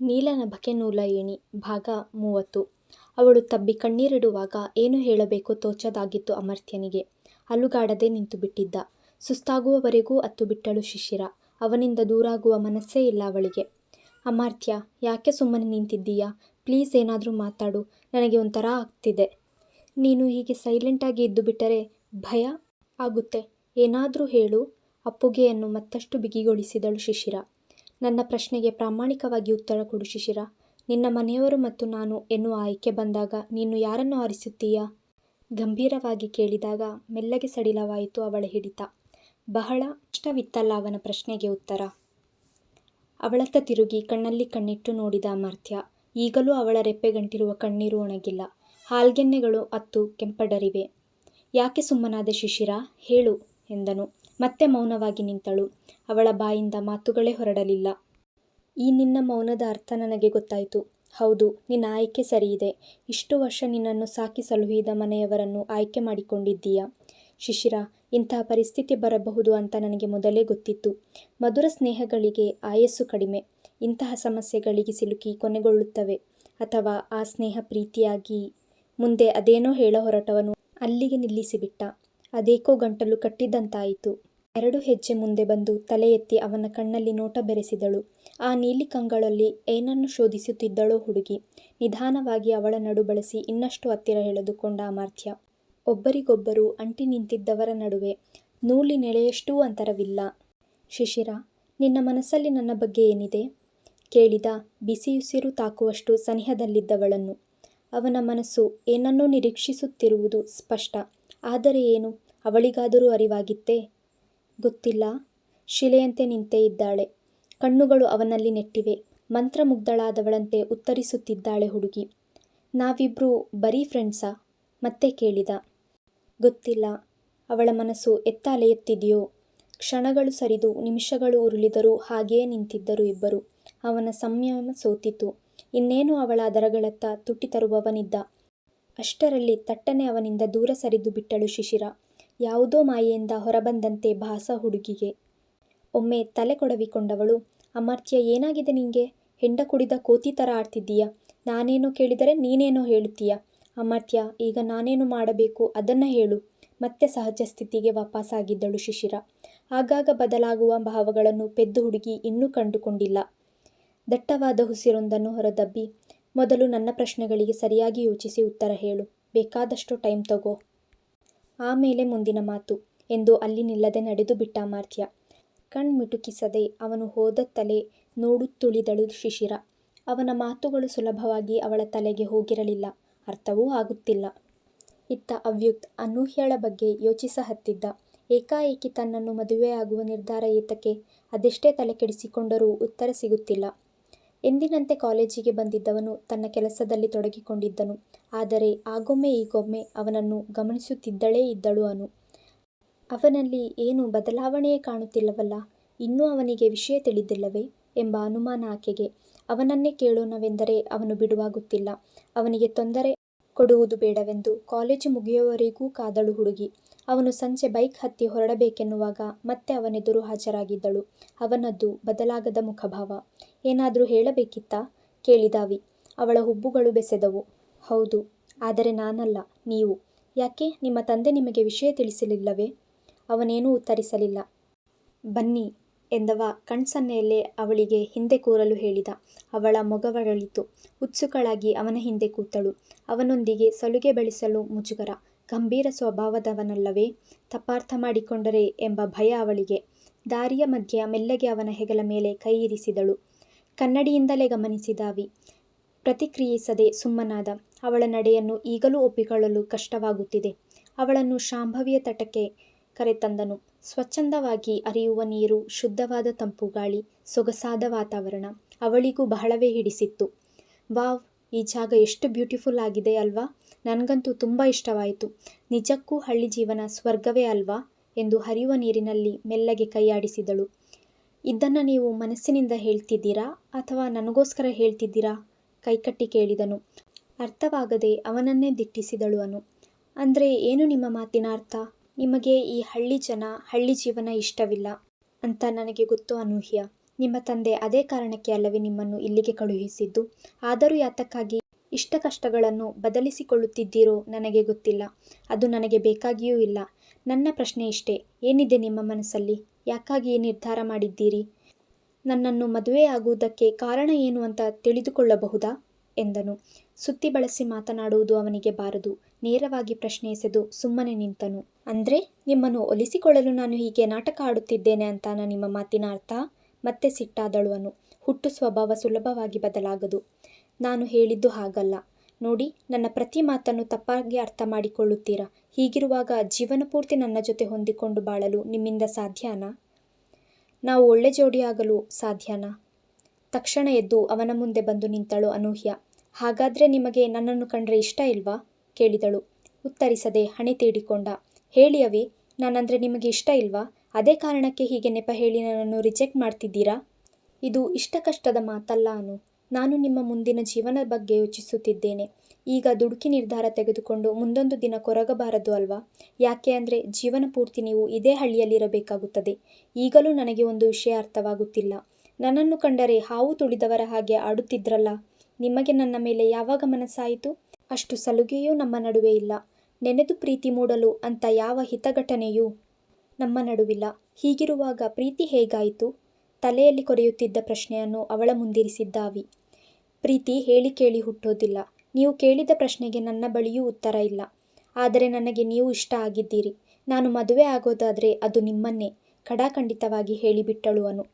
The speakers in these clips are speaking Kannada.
ನೀಲನಭಕ್ಕೆ ನೂಲ ಏಣಿ ಭಾಗ ಮೂವತ್ತು ಅವಳು ತಬ್ಬಿ ಕಣ್ಣೀರಿಡುವಾಗ ಏನು ಹೇಳಬೇಕು ತೋಚದಾಗಿತ್ತು ಅಮರ್ತ್ಯನಿಗೆ. ಅಲುಗಾಡದೆ ನಿಂತುಬಿಟ್ಟಿದ್ದ. ಸುಸ್ತಾಗುವವರೆಗೂ ಅತ್ತು ಬಿಟ್ಟಳು ಶಿಶಿರ. ಅವನಿಂದ ದೂರಾಗುವ ಮನಸ್ಸೇ ಇಲ್ಲ ಅವಳಿಗೆ. ಅಮರ್ತ್ಯ, ಯಾಕೆ ಸುಮ್ಮನೆ ನಿಂತಿದ್ದೀಯಾ? ಪ್ಲೀಸ್ ಏನಾದರೂ ಮಾತಾಡು. ನನಗೆ ಒಂಥರ ಆಗ್ತಿದೆ. ನೀನು ಹೀಗೆ ಸೈಲೆಂಟಾಗಿ ಇದ್ದುಬಿಟ್ಟರೆ ಭಯ ಆಗುತ್ತೆ. ಏನಾದರೂ ಹೇಳು ಅಪ್ಪುಗೆಯನ್ನು ಮತ್ತಷ್ಟು ಬಿಗಿಗೊಳಿಸಿದಳು ಶಿಶಿರ. ನನ್ನ ಪ್ರಶ್ನೆಗೆ ಪ್ರಾಮಾಣಿಕವಾಗಿ ಉತ್ತರ ಕೊಡು ಶಿಶಿರ. ನಿನ್ನ ಮನೆಯವರು ಮತ್ತು ನಾನು ಎನ್ನುವ ಆಯ್ಕೆ ಬಂದಾಗ ನೀನು ಯಾರನ್ನು ಆರಿಸುತ್ತೀಯಾ? ಗಂಭೀರವಾಗಿ ಕೇಳಿದಾಗ ಮೆಲ್ಲಗೆ ಸಡಿಲವಾಯಿತು ಅವಳ ಹಿಡಿತ. ಬಹಳ ಇಷ್ಟವಿತ್ತಲ್ಲ ಅವನ ಪ್ರಶ್ನೆಗೆ ಉತ್ತರ. ಅವಳತ್ತ ತಿರುಗಿ ಕಣ್ಣಲ್ಲಿ ಕಣ್ಣಿಟ್ಟು ನೋಡಿದ ಅಮರ್ತ್ಯ. ಈಗಲೂ ಅವಳ ರೆಪ್ಪೆಗಂಟಿರುವ ಕಣ್ಣೀರು ಒಣಗಿಲ್ಲ. ಹಾಲ್ಗೆನ್ನೆಗಳು ಅತ್ತು ಕೆಂಪಡರಿವೆ. ಯಾಕೆ ಸುಮ್ಮನಾದೆ ಶಿಶಿರ? ಹೇಳು ಎಂದನು. ಮತ್ತೆ ಮೌನವಾಗಿ ನಿಂತಳು. ಅವಳ ಬಾಯಿಂದ ಮಾತುಗಳೇ ಹೊರಡಲಿಲ್ಲ. ಈ ನಿನ್ನ ಮೌನದ ಅರ್ಥ ನನಗೆ ಗೊತ್ತಾಯಿತು ಹೌದು, ನಿನ್ನ ಆಯ್ಕೆ ಸರಿಯಿದೆ. ಇಷ್ಟು ವರ್ಷ ನಿನ್ನನ್ನು ಸಾಕಿ ಸಲುಹಿದ ಮನೆಯವರನ್ನು ಆಯ್ಕೆ ಮಾಡಿಕೊಂಡಿದ್ದೀಯ. ಶಿಶಿರ ಇಂತಹ ಪರಿಸ್ಥಿತಿ ಬರಬಹುದು ಅಂತ ನನಗೆ ಮೊದಲೇ ಗೊತ್ತಿತ್ತು. ಮಧುರ ಸ್ನೇಹಗಳಿಗೆ ಆಯಸ್ಸು ಕಡಿಮೆ. ಇಂತಹ ಸಮಸ್ಯೆಗಳಿಗೆ ಸಿಲುಕಿ ಕೊನೆಗೊಳ್ಳುತ್ತವೆ. ಅಥವಾ ಆ ಸ್ನೇಹ ಪ್ರೀತಿಯಾಗಿ ಮುಂದೆ ಅದೇನೋ ಹೇಳ ಹೊರಟವನು ಅಲ್ಲಿಗೆ ನಿಲ್ಲಿಸಿಬಿಟ್ಟ. ಅದೇಕೋ ಗಂಟಲು ಕಟ್ಟಿದಂತಾಯಿತು. ಎರಡು ಹೆಜ್ಜೆ ಮುಂದೆ ಬಂದು ತಲೆ ಎತ್ತಿ ಅವನ ಕಣ್ಣಲ್ಲಿ ನೋಟ ಬೆರೆಸಿದಳು. ಆ ನೀಲಿ ಕಂಗಳಲ್ಲಿ ಏನನ್ನು ಶೋಧಿಸುತ್ತಿದ್ದಳೋ ಹುಡುಗಿ. ನಿಧಾನವಾಗಿ ಅವಳ ನಡು ಬಳಸಿ ಇನ್ನಷ್ಟು ಹತ್ತಿರ ಎಳೆದುಕೊಂಡ ಅಮರ್ತ್ಯ. ಒಬ್ಬರಿಗೊಬ್ಬರು ಅಂಟಿ ನಿಂತಿದ್ದವರ ನಡುವೆ ನೂಲಿನೆಳೆಯಷ್ಟೂ ಅಂತರವಿಲ್ಲ. ಶಿಶಿರ, ನಿನ್ನ ಮನಸ್ಸಲ್ಲಿ ನನ್ನ ಬಗ್ಗೆ ಏನಿದೆ? ಕೇಳಿದ ಬಿಸಿಯುಸಿರು ತಾಕುವಷ್ಟು ಸನಿಹದಲ್ಲಿದ್ದವಳನ್ನು. ಅವನ ಮನಸ್ಸು ಏನನ್ನೂ ನಿರೀಕ್ಷಿಸುತ್ತಿರುವುದು ಸ್ಪಷ್ಟ. ಆದರೆ ಏನು? ಅವಳಿಗಾದರೂ ಅರಿವಾಗಿತ್ತೇ? ಗೊತ್ತಿಲ್ಲ. ಶಿಲೆಯಂತೆ ನಿಂತೇ ಇದ್ದಾಳೆ. ಕಣ್ಣುಗಳು ಅವನಲ್ಲಿ ನೆಟ್ಟಿವೆ. ಮಂತ್ರಮುಗ್ಧಳಾದವಳಂತೆ ಉತ್ತರಿಸುತ್ತಿದ್ದಾಳೆ ಹುಡುಗಿ. ನಾವಿಬ್ರೂ ಬರೀ ಫ್ರೆಂಡ್ಸಾ? ಮತ್ತೆ ಕೇಳಿದ. ಗೊತ್ತಿಲ್ಲ. ಅವಳ ಮನಸ್ಸು ಎತ್ತ ಅಲೆಯುತ್ತಿದೆಯೋ? ಕ್ಷಣಗಳು ಸರಿದು ನಿಮಿಷಗಳು ಉರುಳಿದರೂ ಹಾಗೆಯೇ ನಿಂತಿದ್ದರು ಇಬ್ಬರು ಅವನ ಸಂಯಮ ಸೋತಿತು. ಇನ್ನೇನು ಅವಳ ಅದರಗಳತ್ತ ತುಟಿ ತರುವವನಿದ್ದ. ಅಷ್ಟರಲ್ಲಿ ತಟ್ಟನೆ ಅವನಿಂದ ದೂರ ಸರಿದು ಬಿಟ್ಟಳು ಶಿಶಿರ. ಯಾವುದೋ ಮಾಯೆಯಿಂದ ಹೊರಬಂದಂತೆ ಭಾಸ ಹುಡುಗಿಗೆ. ಒಮ್ಮೆ ತಲೆ ಕೊಡವಿಕೊಂಡವಳು, ಅಮರ್ತ್ಯ, ಏನಾಗಿದೆ ನಿಂಗೆ? ಹೆಂಡ ಕುಡಿದ ಕೋತಿ ಥರ ಆಡ್ತಿದ್ದೀಯ. ನಾನೇನೋ ಕೇಳಿದರೆ ನೀನೇನೋ ಹೇಳುತ್ತೀಯ. ಅಮರ್ತ್ಯ, ಈಗ ನಾನೇನು ಮಾಡಬೇಕು ಅದನ್ನು ಹೇಳು. ಮತ್ತೆ ಸಹಜ ಸ್ಥಿತಿಗೆ ವಾಪಸ್ಸಾಗಿದ್ದಳು ಶಿಶಿರ. ಆಗಾಗ ಬದಲಾಗುವ ಭಾವಗಳನ್ನು ಪೆದ್ದು ಹುಡುಗಿ ಇನ್ನೂ ಕಂಡುಕೊಂಡಿಲ್ಲ. ದಟ್ಟವಾದ ಹುಸಿರೊಂದನ್ನು ಹೊರದಬ್ಬಿ ಮೊದಲು ನನ್ನ ಪ್ರಶ್ನೆಗಳಿಗೆ ಸರಿಯಾಗಿ ಯೋಚಿಸಿ ಉತ್ತರ ಹೇಳು. ಬೇಕಾದಷ್ಟು ಟೈಮ್ ತಗೋ. ಆಮೇಲೆ ಮುಂದಿನ ಮಾತು ಎಂದು ಅಲ್ಲಿ ನಿಲ್ಲದೆ ನಡೆದು ಬಿಟ್ಟ ಅಮರ್ತ್ಯ. ಕಣ್ಮಿಟುಕಿಸದೆ ಅವನು ಹೋದತ್ತಲೇ ನೋಡುತ್ತುಳಿದಳು ಶಿಶಿರ. ಅವನ ಮಾತುಗಳು ಸುಲಭವಾಗಿ ಅವಳ ತಲೆಗೆ ಹೋಗಿರಲಿಲ್ಲ. ಅರ್ಥವೂ ಆಗುತ್ತಿಲ್ಲ. ಇತ್ತ ಅವ್ಯುಕ್ತ್, ಅನೂಹ್ಯಳ ಬಗ್ಗೆ ಯೋಚಿಸಹತ್ತಿದ್ದ. ಏಕಾಏಕಿ ತನ್ನನ್ನು ಮದುವೆಯಾಗುವ ನಿರ್ಧಾರ ಏತಕ್ಕೆ? ಅದೆಷ್ಟೇ ತಲೆಕೆಡಿಸಿಕೊಂಡರೂ ಉತ್ತರ ಸಿಗುತ್ತಿಲ್ಲ. ಎಂದಿನಂತೆ ಕಾಲೇಜಿಗೆ ಬಂದಿದ್ದವನು ತನ್ನ ಕೆಲಸದಲ್ಲಿ ತೊಡಗಿಕೊಂಡಿದ್ದನು. ಆದರೆ ಆಗೊಮ್ಮೆ ಈಗೊಮ್ಮೆ ಅವನನ್ನು ಗಮನಿಸುತ್ತಿದ್ದಳೇ ಇದ್ದಳು ಅನು. ಅವನಲ್ಲಿ ಏನೂ ಬದಲಾವಣೆಯೇ ಕಾಣುತ್ತಿಲ್ಲವಲ್ಲ? ಇನ್ನೂ ಅವನಿಗೆ ವಿಷಯ ತಿಳಿದಿಲ್ಲವೇ? ಎಂಬ ಅನುಮಾನ ಆಕೆಗೆ. ಅವನನ್ನೇ ಕೇಳೋಣವೆಂದರೆ ಅವನು ಬಿಡುವಾಗುತ್ತಿಲ್ಲ. ಅವನಿಗೆ ತೊಂದರೆ ಕೊಡುವುದು ಬೇಡವೆಂದು ಕಾಲೇಜು ಮುಗಿಯುವವರೆಗೂ ಕಾದಳು ಹುಡುಗಿ. ಅವನು ಸಂಜೆ ಬೈಕ್ ಹತ್ತಿ ಹೊರಡಬೇಕೆನ್ನುವಾಗ ಮತ್ತೆ ಅವನೆದುರು ಹಾಜರಾಗಿದ್ದಳು. ಅವನದ್ದು ಬದಲಾಗದ ಮುಖಭಾವ. ಏನಾದ್ರೂ ಹೇಳಬೇಕಿತ್ತಾ? ಕೇಳಿದಾವಿ ಅವಳ ಹುಬ್ಬುಗಳು ಬೆಸೆದವು. ಹೌದು. ಆದರೆ ನಾನಲ್ಲ, ನೀವು. ಯಾಕೆ ನಿಮ್ಮ ತಂದೆ ನಿಮಗೆ ವಿಷಯ ತಿಳಿಸಲಿಲ್ಲವೇ? ಅವನೇನೂ ಉತ್ತರಿಸಲಿಲ್ಲ. ಬನ್ನಿ, ಎಂದವ ಕಣ್ಸನ್ನೆಯಲ್ಲೇ ಅವಳಿಗೆ ಹಿಂದೆ ಕೂರಲು ಹೇಳಿದ. ಅವಳ ಮೊಗವರಳಿತು. ಉತ್ಸುಕಳಾಗಿ ಅವನ ಹಿಂದೆ ಕೂತಳು. ಅವನೊಂದಿಗೆ ಸಲುಗೆ ಬೆಳೆಸಲು ಮುಜುಗರ. ಗಂಭೀರ ಸ್ವಭಾವದವನಲ್ಲವೇ? ತಪ್ಪಾರ್ಥ ಮಾಡಿಕೊಂಡರೆ ಎಂಬ ಭಯ ಅವಳಿಗೆ. ದಾರಿಯ ಮಧ್ಯೆ ಮೆಲ್ಲಗೆ ಅವನ ಹೆಗಲ ಮೇಲೆ ಕೈ ಇರಿಸಿದಳು. ಕನ್ನಡಿಯಿಂದಲೇ ಗಮನಿಸಿದಾವಿ ಪ್ರತಿಕ್ರಿಯಿಸದೆ ಸುಮ್ಮನಾದ. ಅವಳ ನಡೆಯನ್ನು ಈಗಲೂ ಒಪ್ಪಿಕೊಳ್ಳಲು ಕಷ್ಟವಾಗುತ್ತಿದೆ. ಅವಳನ್ನು ಶಾಂಭವಿಯ ತಟಕ್ಕೆ ಕರೆತಂದನು. ಸ್ವಚ್ಛಂದವಾಗಿ ಹರಿಯುವ ನೀರು, ಶುದ್ಧವಾದ ತಂಪು ಗಾಳಿ, ಸೊಗಸಾದ ವಾತಾವರಣ. ಅವಳಿಗೂ ಬಹಳವೇ ಹಿಡಿಸಿತ್ತು. ವಾವ್ ಈ ಜಾಗ ಎಷ್ಟು ಬ್ಯೂಟಿಫುಲ್ ಆಗಿದೆ ಅಲ್ವಾ? ನನಗಂತೂ ತುಂಬ ಇಷ್ಟವಾಯಿತು. ನಿಜಕ್ಕೂ ಹಳ್ಳಿ ಜೀವನ ಸ್ವರ್ಗವೇ ಅಲ್ವಾ? ಎಂದು ಹರಿಯುವ ನೀರಿನಲ್ಲಿ ಮೆಲ್ಲಗೆ ಕೈ ಆಡಿಸಿದಳು. ಇದನ್ನ ನೀವು ಮನಸ್ಸಿನಿಂದ ಹೇಳ್ತಿದ್ದೀರಾ ಅಥವಾ ನನಗೋಸ್ಕರ ಹೇಳ್ತಿದ್ದೀರಾ? ಕೈಕಟ್ಟಿ ಕೇಳಿದನು. ಅರ್ಥವಾಗದೆ ಅವನನ್ನೇ ದಿಟ್ಟಿಸಿದಳು ಅನು. ಅಂದರೆ ಏನು ನಿಮ್ಮ ಮಾತಿನ ಅರ್ಥ? ನಿಮಗೆ ಈ ಹಳ್ಳಿ ಜನ, ಹಳ್ಳಿ ಜೀವನ ಇಷ್ಟವಿಲ್ಲ ಅಂತ ನನಗೆ ಗೊತ್ತು ಅನೂಹ್ಯ. ನಿಮ್ಮ ತಂದೆ ಅದೇ ಕಾರಣಕ್ಕೆ ಅಲ್ಲವೇ ನಿಮ್ಮನ್ನು ಇಲ್ಲಿಗೆ ಕಳುಹಿಸಿದ್ದು ಆದರೂ ಯಾತಕ್ಕಾಗಿ ಇಷ್ಟ ಕಷ್ಟಗಳನ್ನು ಬದಲಿಸಿಕೊಳ್ಳುತ್ತಿದ್ದೀರೋ ನನಗೆ ಗೊತ್ತಿಲ್ಲ ಅದು ನನಗೆ ಬೇಕಾಗಿಯೂ ಇಲ್ಲ ನನ್ನ ಪ್ರಶ್ನೆ ಇಷ್ಟೇ. ಏನಿದೆ ನಿಮ್ಮ ಮನಸ್ಸಲ್ಲಿ? ಯಾಕಾಗಿ ಈ ನಿರ್ಧಾರ ಮಾಡಿದ್ದೀರಿ? ನನ್ನನ್ನು ಮದುವೆಯಾಗುವುದಕ್ಕೆ ಕಾರಣ ಏನು ಅಂತ ತಿಳಿದುಕೊಳ್ಳಬಹುದಾ? ಎಂದನು. ಸುತ್ತಿ ಬಳಸಿ ಮಾತನಾಡುವುದು ಅವನಿಗೆ ಬಾರದು. ನೇರವಾಗಿ ಪ್ರಶ್ನೆ ಎಸೆದು ಸುಮ್ಮನೆ ನಿಂತನು. ಅಂದ್ರೆ, ನಿಮ್ಮನ್ನು ಒಲಿಸಿಕೊಳ್ಳಲು ನಾನು ಹೀಗೆ ನಾಟಕ ಆಡುತ್ತಿದ್ದೇನೆ ಅಂತಾನ ನಿಮ್ಮ ಮಾತಿನ ಅರ್ಥ? ಮತ್ತೆ ಸಿಟ್ಟಾದಳು ಅನು ಹುಟ್ಟು ಸ್ವಭಾವ ಸುಲಭವಾಗಿ ಬದಲಾಗದು. ನಾನು ಹೇಳಿದ್ದು ಹಾಗಲ್ಲ. ನೋಡಿ, ನನ್ನ ಪ್ರತಿ ಮಾತನ್ನು ತಪ್ಪಾಗಿ ಅರ್ಥ ಮಾಡಿಕೊಳ್ಳುತ್ತೀರಾ? ಹೀಗಿರುವಾಗ ಜೀವನ ಪೂರ್ತಿ ನನ್ನ ಜೊತೆ ಹೊಂದಿಕೊಂಡು ಬಾಳಲು ನಿಮ್ಮಿಂದ ಸಾಧ್ಯನಾ? ನಾವು ಒಳ್ಳೆ ಜೋಡಿಯಾಗಲು ಸಾಧ್ಯನಾ? ತಕ್ಷಣ ಎದ್ದು ಅವನ ಮುಂದೆ ಬಂದು ನಿಂತಳು ಅನೂಹ್ಯ. ಹಾಗಾದ್ರೆ ನಿಮಗೆ ನನ್ನನ್ನು ಕಂಡ್ರೆ ಇಷ್ಟ ಇಲ್ವಾ? ಕೇಳಿದಳು. ಉತ್ತರಿಸದೆ ಹಣೆ ತೀಡಿಕೊಂಡ. ಹೇಳಿ ಅವಿ, ನಾನಂದ್ರೆ ನಿಮಗೆ ಇಷ್ಟ ಇಲ್ವಾ? ಅದೇ ಕಾರಣಕ್ಕೆ ಹೀಗೆ ನೆಪ ಹೇಳಿ ನನ್ನನ್ನು ರಿಜೆಕ್ಟ್ ಮಾಡ್ತಿದ್ದೀರಾ? ಇದು ಇಷ್ಟ ಕಷ್ಟದ ಮಾತಲ್ಲ ಅನು. ನಾನು ನಿಮ್ಮ ಮುಂದಿನ ಜೀವನದ ಬಗ್ಗೆ ಯೋಚಿಸುತ್ತಿದ್ದೇನೆ. ಈಗ ದುಡುಕಿ ನಿರ್ಧಾರ ತೆಗೆದುಕೊಂಡು ಮುಂದೊಂದು ದಿನ ಕೊರಗಬಾರದು ಅಲ್ವಾ? ಯಾಕೆ ಅಂದರೆ ಜೀವನ ಪೂರ್ತಿ ನೀವು ಇದೇ ಹಳ್ಳಿಯಲ್ಲಿರಬೇಕಾಗುತ್ತದೆ. ಈಗಲೂ ನನಗೆ ಒಂದು ವಿಷಯ ಅರ್ಥವಾಗುತ್ತಿಲ್ಲ. ನನ್ನನ್ನು ಕಂಡರೆ ಹಾವು ತುಳಿದವರ ಹಾಗೆ ಆಡುತ್ತಿದ್ರಲ್ಲ? ನಿಮಗೆ ನನ್ನ ಮೇಲೆ ಯಾವಾಗ ಮನಸ್ಸಾಯಿತು? ಅಷ್ಟು ಸಲುಗೆಯೂ ನಮ್ಮ ನಡುವೆ ಇಲ್ಲ. ನೆನೆದು ಪ್ರೀತಿ ಮೂಡಲು ಅಂತ ಯಾವ ಹಿತಘಟನೆಯೂ ನಮ್ಮ ನಡುವಿಲ್ಲ. ಹೀಗಿರುವಾಗ ಪ್ರೀತಿ ಹೇಗಾಯಿತು? ತಲೆಯಲ್ಲಿ ಕೊರೆಯುತ್ತಿದ್ದ ಪ್ರಶ್ನೆಯನ್ನು ಅವಳ ಮುಂದಿರಿಸಿದ್ದಾವಿ. ಪ್ರೀತಿ ಹೇಳಿ ಕೇಳಿ ಹುಟ್ಟೋದಿಲ್ಲ. ನೀವು ಕೇಳಿದ ಪ್ರಶ್ನೆಗೆ ನನ್ನ ಬಳಿಯೂ ಉತ್ತರ ಇಲ್ಲ. ಆದರೆ ನನಗೆ ನೀವು ಇಷ್ಟ ಆಗಿದ್ದೀರಿ. ನಾನು ಮದುವೆ ಆಗೋದಾದರೆ ಅದು ನಿಮ್ಮನ್ನೇ, ಖಡಾಖಂಡಿತವಾಗಿ ಹೇಳಿಬಿಟ್ಟಳು ಅನು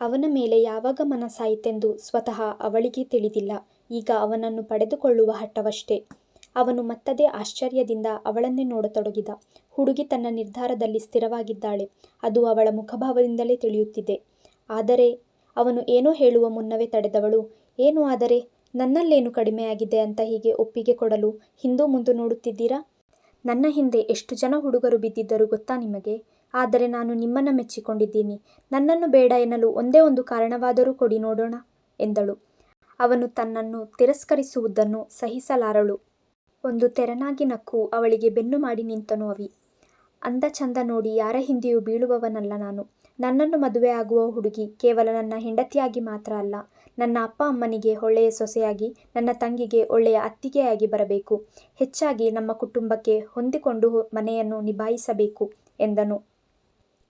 ಅವನ ಮೇಲೆ ಯಾವಾಗ ಮನಸ್ಸಾಯಿತೆಂದು ಸ್ವತಃ ಅವಳಿಗೆ ತಿಳಿದಿಲ್ಲ. ಈಗ ಅವನನ್ನು ಪಡೆದುಕೊಳ್ಳುವ ಹಠವಷ್ಟೇ ಅವನು ಮತ್ತದೇ ಆಶ್ಚರ್ಯದಿಂದ ಅವಳನ್ನೇ ನೋಡತೊಡಗಿದ. ಹುಡುಗಿ ತನ್ನ ನಿರ್ಧಾರದಲ್ಲಿ ಸ್ಥಿರವಾಗಿದ್ದಾಳೆ. ಅದು ಅವಳ ಮುಖಭಾವದಿಂದಲೇ ತಿಳಿಯುತ್ತಿದೆ. ಆದರೆ ಅವನು ಏನೋ ಹೇಳುವ ಮುನ್ನವೇ ತಡೆದವಳು. ಏನು ಆದರೆ, ನನ್ನಲ್ಲೇನು ಕಡಿಮೆಯಾಗಿದೆ ಅಂತ ಹೀಗೆ ಒಪ್ಪಿಗೆ ಕೊಡಲು ಹಿಂದೂ ಮುಂದೆ ನೋಡುತ್ತಿದ್ದೀರಾ? ನನ್ನ ಹಿಂದೆ ಎಷ್ಟು ಜನ ಹುಡುಗರು ಬಿದ್ದಿದ್ದರು ಗೊತ್ತಾ ನಿಮಗೆ? ಆದರೆ ನಾನು ನಿಮ್ಮನ್ನು ಮೆಚ್ಚಿಕೊಂಡಿದ್ದೀನಿ. ನನ್ನನ್ನು ಬೇಡ ಎನ್ನಲು ಒಂದೇ ಒಂದು ಕಾರಣವಾದರೂ ಕೊಡಿ ನೋಡೋಣ, ಎಂದಳು. ಅವನು ತನ್ನನ್ನು ತಿರಸ್ಕರಿಸುವುದನ್ನು ಸಹಿಸಲಾರಳು. ಒಂದು ತೆರನಾಗಿ ನಕ್ಕು ಅವಳಿಗೆ ಬೆನ್ನು ಮಾಡಿ ನಿಂತನು ಅವಿ. ಅಂದ ಚಂದ ನೋಡಿ ಯಾರ ಹಿಂದೆಯೂ ಬೀಳುವವನಲ್ಲ ನಾನು. ನನ್ನನ್ನು ಮದುವೆ ಆಗುವ ಹುಡುಗಿ ಕೇವಲ ನನ್ನ ಹೆಂಡತಿಯಾಗಿ ಮಾತ್ರ ಅಲ್ಲ, ನನ್ನ ಅಪ್ಪ ಅಮ್ಮನಿಗೆ ಒಳ್ಳೆಯ ಸೊಸೆಯಾಗಿ, ನನ್ನ ತಂಗಿಗೆ ಒಳ್ಳೆಯ ಅತ್ತಿಗೆಯಾಗಿ ಬರಬೇಕು, ಹೆಚ್ಚಾಗಿ ನಮ್ಮ ಕುಟುಂಬಕ್ಕೆ ಹೊಂದಿಕೊಂಡು ಮನೆಯನ್ನು ನಿಭಾಯಿಸಬೇಕು ಎಂದನು.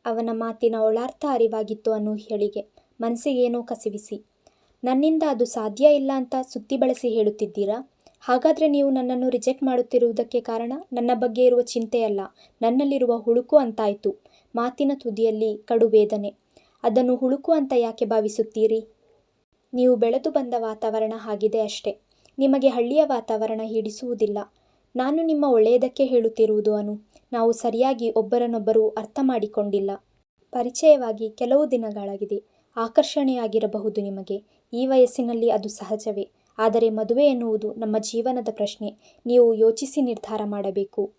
ಅವನ ಮಾತಿನ ಒಳಾರ್ಥ ಅರಿವಾಗಿತ್ತು ಅನ್ನು ಹೇಳಿಗೆ ಮನಸ್ಸಿಗೇನೋ ಕಸಿವಿಸಿ. ನನ್ನಿಂದ ಅದು ಸಾಧ್ಯ ಇಲ್ಲ ಅಂತ ಸುತ್ತಿ ಬಳಸಿ ಹೇಳುತ್ತಿದ್ದೀರಾ? ಹಾಗಾದರೆ ನೀವು ನನ್ನನ್ನು ರಿಜೆಕ್ಟ್ ಮಾಡುತ್ತಿರುವುದಕ್ಕೆ ಕಾರಣ ನನ್ನ ಬಗ್ಗೆ ಇರುವ ಚಿಂತೆಯಲ್ಲ, ನನ್ನಲ್ಲಿರುವ ಹುಳುಕು ಅಂತಾಯಿತು. ಮಾತಿನ ತುದಿಯಲ್ಲಿ ಕಡು ವೇದನೆ ಅದನ್ನು ಹುಳುಕು ಅಂತ ಯಾಕೆ ಭಾವಿಸುತ್ತೀರಿ? ನೀವು ಬೆಳೆದು ಬಂದ ವಾತಾವರಣ ಆಗಿದೆ ಅಷ್ಟೇ. ನಿಮಗೆ ಹಳ್ಳಿಯ ವಾತಾವರಣ ಹಿಡಿಸುವುದಿಲ್ಲ. ನಾನು ನಿಮ್ಮ ಒಳ್ಳೆಯದಕ್ಕೆ ಹೇಳುತ್ತಿರುವುದು ಅನು. ನಾವು ಸರಿಯಾಗಿ ಒಬ್ಬರನ್ನೊಬ್ಬರು ಅರ್ಥ ಮಾಡಿಕೊಂಡಿಲ್ಲ. ಪರಿಚಯವಾಗಿ ಕೆಲವು ದಿನಗಳಾಗಿದೆ. ಆಕರ್ಷಣೆಯಾಗಿರಬಹುದು ನಿಮಗೆ. ಈ ವಯಸ್ಸಿನಲ್ಲಿ ಅದು ಸಹಜವೇ. ಆದರೆ ಮದುವೆ ಎನ್ನುವುದು ನಮ್ಮ ಜೀವನದ ಪ್ರಶ್ನೆ. ನೀವು ಯೋಚಿಸಿ ನಿರ್ಧಾರ ಮಾಡಬೇಕು.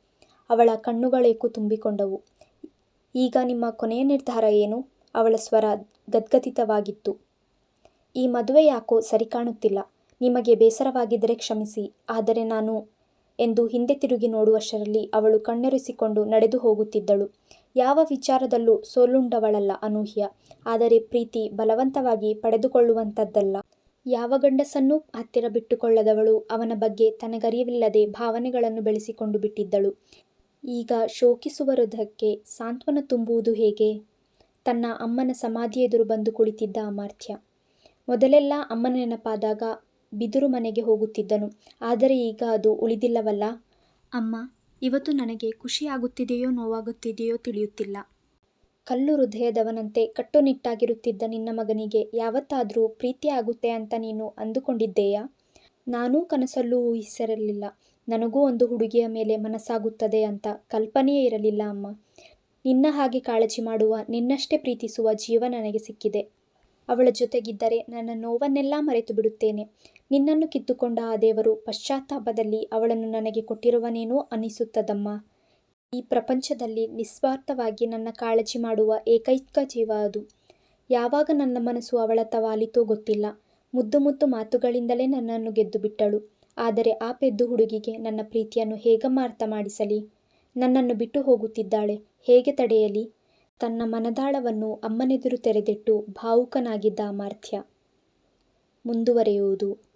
ಅವಳ ಕಣ್ಣುಗಳೇಕು ತುಂಬಿಕೊಂಡವು. ಈಗ ನಿಮ್ಮ ಕೊನೆಯ ನಿರ್ಧಾರ ಏನು? ಅವಳ ಸ್ವರ ಗದ್ಗದಿತವಾಗಿತ್ತು. ಈ ಮದುವೆ ಯಾಕೋ ಸರಿ ಕಾಣುತ್ತಿಲ್ಲ. ನಿಮಗೆ ಬೇಸರವಾಗಿದ್ದರೆ ಕ್ಷಮಿಸಿ. ಆದರೆ ನಾನು ಎಂದು ಹಿಂದೆ ತಿರುಗಿ ನೋಡುವಷ್ಟರಲ್ಲಿ ಅವಳು ಕಣ್ಣೆರೆಸಿಕೊಂಡು ನಡೆದು ಹೋಗುತ್ತಿದ್ದಳು. ಯಾವ ವಿಚಾರದಲ್ಲೂ ಸೋಲುಂಡವಳಲ್ಲ ಅನೂಹ್ಯ. ಆದರೆ ಪ್ರೀತಿ ಬಲವಂತವಾಗಿ ಪಡೆದುಕೊಳ್ಳುವಂಥದ್ದಲ್ಲ. ಯಾವ ಗಂಡಸನ್ನೂ ಹತ್ತಿರ ಬಿಟ್ಟುಕೊಳ್ಳದವಳು ಅವನ ಬಗ್ಗೆ ತನಗರಿವಿಲ್ಲದೆ ಭಾವನೆಗಳನ್ನು ಬೆಳೆಸಿಕೊಂಡು ಬಿಟ್ಟಿದ್ದಳು. ಈಗ ಶೋಕಿಸುವರುದಕ್ಕೆ ಸಾಂತ್ವನ ತುಂಬುವುದು ಹೇಗೆ? ತನ್ನ ಅಮ್ಮನ ಸಮಾಧಿ ಎದುರು ಬಂದು ಕುಳಿತಿದ್ದ ಅಮಾರ್ಥ್ಯ. ಮೊದಲೆಲ್ಲ ಅಮ್ಮನ ನೆನಪಾದಾಗ ಬಿದುರು ಮನೆಗೆ ಹೋಗುತ್ತಿದ್ದನು. ಆದರೆ ಈಗ ಅದು ಉಳಿದಿಲ್ಲವಲ್ಲ? ಅಮ್ಮ ಇವತ್ತು ನನಗೆ ಖುಷಿಯಾಗುತ್ತಿದೆಯೋ ನೋವಾಗುತ್ತಿದೆಯೋ ತಿಳಿಯುತ್ತಿಲ್ಲ. ಕಲ್ಲು ಹೃದಯದವನಂತೆ ಕಟ್ಟುನಿಟ್ಟಾಗಿರುತ್ತಿದ್ದ ನಿನ್ನ ಮಗನಿಗೆ ಯಾವತ್ತಾದರೂ ಪ್ರೀತಿ ಆಗುತ್ತೆ ಅಂತ ನೀನು ಅಂದುಕೊಂಡಿದ್ದೇಯಾ? ನಾನೂ ಕನಸಲ್ಲೂ ಊಹಿಸಿರಲಿಲ್ಲ ನನಗೂ ಒಂದು ಹುಡುಗಿಯ ಮೇಲೆ ಮನಸ್ಸಾಗುತ್ತದೆ ಅಂತ ಕಲ್ಪನೆಯೇ ಇರಲಿಲ್ಲ ಅಮ್ಮ. ನಿನ್ನ ಹಾಗೆ ಕಾಳಜಿ ಮಾಡುವ, ನಿನ್ನಷ್ಟೇ ಪ್ರೀತಿಸುವ ಜೀವ ನನಗೆ ಸಿಕ್ಕಿದೆ. ಅವಳ ಜೊತೆಗಿದ್ದರೆ ನನ್ನ ನೋವನ್ನೆಲ್ಲ ಮರೆತು ಬಿಡುತ್ತೇನೆ ನಿನ್ನನ್ನು ಕಿತ್ತುಕೊಂಡ ಆ ದೇವರು ಪಶ್ಚಾತ್ತಾಪದಲ್ಲಿ ಅವಳನ್ನು ನನಗೆ ಕೊಟ್ಟಿರುವನೇನೋ ಅನಿಸುತ್ತದಮ್ಮ. ಈ ಪ್ರಪಂಚದಲ್ಲಿ ನಿಸ್ವಾರ್ಥವಾಗಿ ನನ್ನ ಕಾಳಜಿ ಮಾಡುವ ಏಕೈಕ ಜೀವ ಅದು. ಯಾವಾಗ ನನ್ನ ಮನಸ್ಸು ಅವಳ ತವಾಲಿತೋ ಗೊತ್ತಿಲ್ಲ. ಮುದ್ದು ಮುದ್ದು ಮಾತುಗಳಿಂದಲೇ ನನ್ನನ್ನು ಗೆದ್ದು ಬಿಟ್ಟಳು ಆದರೆ ಆ ಪೆದ್ದು ಹುಡುಗಿಗೆ ನನ್ನ ಪ್ರೀತಿಯನ್ನು ಹೇಗಮ್ಮ ಅರ್ಥ ಮಾಡಿಸಲಿ ನನ್ನನ್ನು ಬಿಟ್ಟು ಹೋಗುತ್ತಿದ್ದಾಳೆ, ಹೇಗೆ ತಡೆಯಲಿ? ತನ್ನ ಮನದಾಳವನ್ನು ಅಮ್ಮನೆದುರು ತೆರೆದಿಟ್ಟು ಭಾವುಕನಾಗಿದ್ದ ಅಮಾರ್ಥ್ಯ. ಮುಂದುವರೆಯುವುದು.